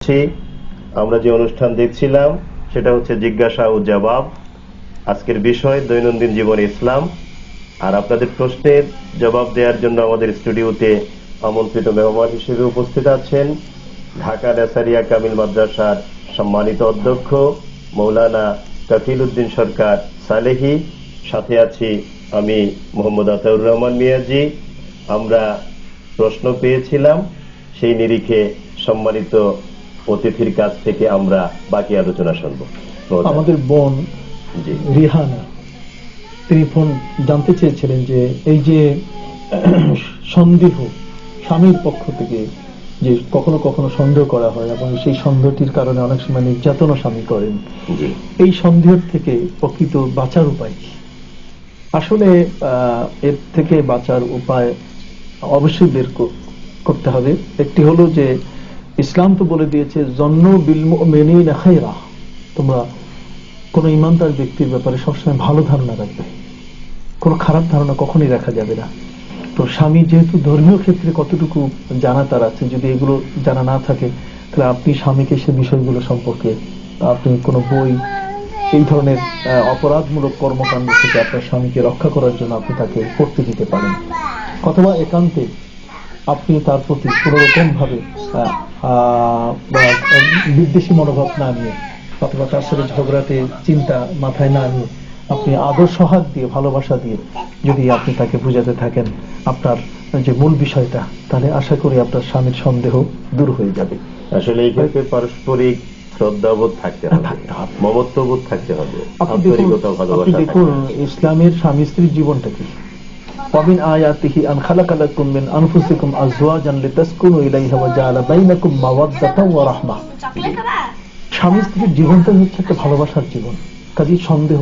করছি আমরা যে অনুষ্ঠান দেখছিলাম, সেটা হচ্ছে জিজ্ঞাসা ও জবাব। আজকের বিষয়, দৈনন্দিন জীবন ইসলাম। আর আপনাদের প্রশ্নের জবাব দেওয়ার জন্য আমাদের স্টুডিওতে আমন্ত্রিত মেহমান হিসেবে উপস্থিত আছেন ঢাকা নেসারিয়া কামিল মাদ্রাসার সম্মানিত অধ্যক্ষ মৌলানা কফিল উদ্দিন সরকার সালেহি। সাথে আছি আমি মোহাম্মদ আতাউর রহমান মিয়াজি। আমরা প্রশ্ন পেয়েছিলাম, সেই নিরিখে সম্মানিত অতিথির কাছ থেকে আমরা বাকি আলোচনা শুনব। আমাদের বোন রিহানা তিনি ফোন জানতে চেয়েছিলেন যে এই যে সন্দেহ স্বামীর পক্ষ থেকে যে কখনো কখনো সন্দেহ করা হয় এবং সেই সন্দেহটির কারণে অনেক সময় নির্যাতনও স্বামী করেন। এই সন্দেহের থেকে প্রকৃত বাঁচার উপায় কি? আসলে আহ, এর থেকে বাঁচার উপায় অবশ্যই বের করতে হবে। একটি হলো যে ইসলাম তো বলে দিয়েছে জন্ম বিল মেনিন খায়রা। তোমরা কোন ইমানদার ব্যক্তির ব্যাপারে সবসময় ভালো ধারণা রাখবে। কোন খারাপ ধারণা কখনই রাখা যাবে না। তো স্বামী যেহেতু ধর্মীয় ক্ষেত্রে কতটুকু জানা তার আছে, যদি এগুলো জানা না থাকে, তাহলে আপনি স্বামীকে সে বিষয়গুলো সম্পর্কে, আপনি কোনো বই, এই ধরনের অপরাধমূলক কর্মকাণ্ড থেকে আপনার স্বামীকে রক্ষা করার জন্য আপনি তাকে পড়তে দিতে পারেন। অথবা একান্তে আপনি তার প্রতি কোনোরকম ভাবে বিদ্বেষী মনোভাব না নিয়ে অথবা তার সাথে ঝগড়াতে চিন্তা মাথায় না নিয়ে আপনি আদর সহাগ দিয়ে ভালোবাসা দিয়ে যদি আপনি তাকে বুঝাতে থাকেন আপনার যে মূল বিষয়টা তাহলে আশা করি আপনার স্বামীর সন্দেহ দূর হয়ে যাবে আসলে এই ক্ষেত্রে পারস্পরিক শ্রদ্ধাবোধ থাকতে হবে থাকতে হবে। মমত্ববোধ থাকতে হবে আপনি দেখুন। ইসলামের স্বামী স্ত্রীর জীবনটা কি ومن آياته أن خلق لكم من أنفسكم أزواجا لتسكنوا إليها وجعل بينكم مودة ورحمة স্বামী স্ত্রীর জীবনটাই হচ্ছে একটা ভালোবাসার জীবন কাজে সন্দেহ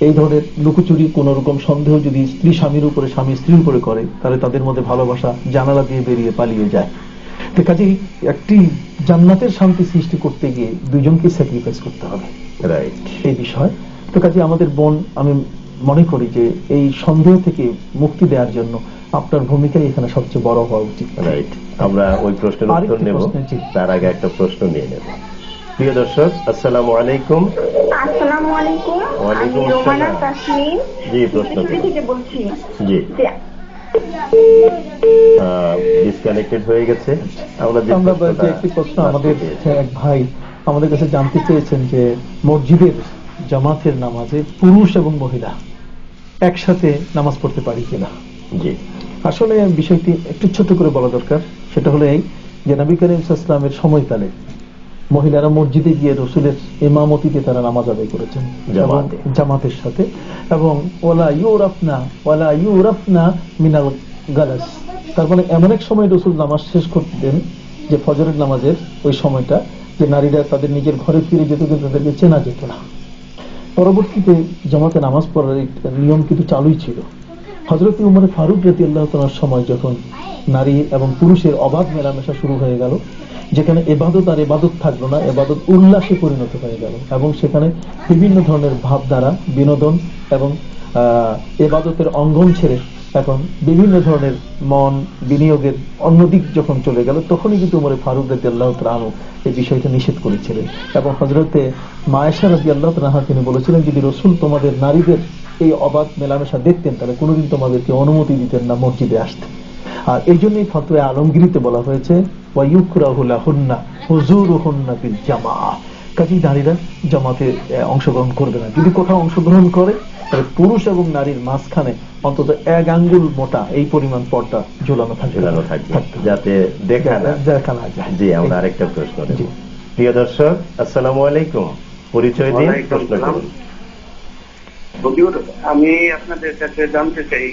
এই ধরনের লুকোচুরি কোন রকম সন্দেহ যদি স্ত্রী স্বামীর উপরে স্বামী স্ত্রীর উপরে করে তাহলে তাদের মধ্যে ভালোবাসা জানালা দিয়ে বেরিয়ে পালিয়ে যায় তো কাজেই একটি জান্নাতের শান্তি সৃষ্টি করতে গিয়ে দুজনকে স্যাক্রিফাইস করতে হবে রাইট এই বিষয় তো কাজে আমাদের বোন আমি মনে করি যে এই সন্দেহ থেকে মুক্তি দেওয়ার জন্য আপনার ভূমিকাই এখানে সবচেয়ে বড় হওয়া উচিত। রাইট আমরা ওই প্রশ্নের উত্তর নেব। জি। তার আগে একটা প্রশ্ন নিয়ে নেব। প্রিয় দর্শক আসসালামু আলাইকুম। আসসালামু আলাইকুম। ওয়ালাইকুম আমি রোমানা আসসালাম। জি, প্রশ্ন থেকে বলছি। জি। ডিসকানেক্টেড হয়ে গেছে। আমরা আমরা যে একটি প্রশ্ন আমাদের এক ভাই আমাদের কাছে জানতে চেয়েছেন যে মসজিদের জামাতের নামাজে পুরুষ এবং মহিলা একসাথে নামাজ পড়তে পারি কিনা? জি। আসলে বিষয়টি একটু ছোট করে বলা দরকার। সেটা হলো এই যে নবী করিম ইসলামের সময়কালে মহিলারা মসজিদে গিয়ে রসুলের ইমামতিতে তারা নামাজ আদায় করেছেন। জামাতের সাথে। এবং ওলা ইউরাফনা ওলা ইউরাফনা মিনাল গালাস। তার মানে এমন এক সময় রসুল নামাজ শেষ করতেন যে ফজরের নামাজের ওই সময়টা যে নারীরা তাদের নিজের ঘরে ফিরে যেত কিন্তু তাদেরকে চেনা যেত না। পরবর্তীতে জামাতে নামাজ পড়ার নিয়ম কিন্তু চালুই ছিল। হজরত উমরে ফারুক রাতি আল্লাহ তালার সময় যখন নারী এবং পুরুষের অবাধ মেলামেশা শুরু হয়ে গেল, যেখানে এবাদত আর এবাদত থাকল না, এবাদত উল্লাসে পরিণত হয়ে গেল এবং সেখানে বিভিন্ন ধরনের ভাবধারা, বিনোদন এবং এবাদতের অঙ্গন ছেড়ে এখন বিভিন্ন ধরনের মন বিনিয়োগের অন্যদিক যখন চলে গেল, তখনই কিন্তু উমরে ফারুক রাজি আল্লাহ তালু এই বিষয়টা নিষেধ করেছিলেন। এবং হজরতে মায়েশা রাজি আল্লাহ তালাহা তিনি বলেছিলেন, যদি রসুল তোমাদের নারীদের এই অবাধ মেলামেশা দেখতেন, তাহলে কোনোদিন তোমাদেরকে অনুমতি দিতেন না, মসজিদে আসতে। আর এই জন্যই ফতোয়া আলমগিরিতে বলা হয়েছে ওয়াইউকরাহুল্লাহুন্না হুজুরুহুন্না বিল জামা কাজী নারীরা জামাতে অংশগ্রহণ করবে না। যদি কোথাও অংশগ্রহণ করে তাহলে পুরুষ এবং নারীর মাঝখানে অন্তত এক আঙ্গুল মোটা এই পরিমাণ পর্দা ঝুলানো থাকবে। ঝুলানো থাকবে। যাতে দেখা না দেখা না যায়। জি আমরা আরেকটা প্রশ্ন প্রিয় দর্শক আসসালামু আলাইকুম। পরিচয় দিন প্রশ্ন করুন। আমি আপনাদের কাছে জানতে চাই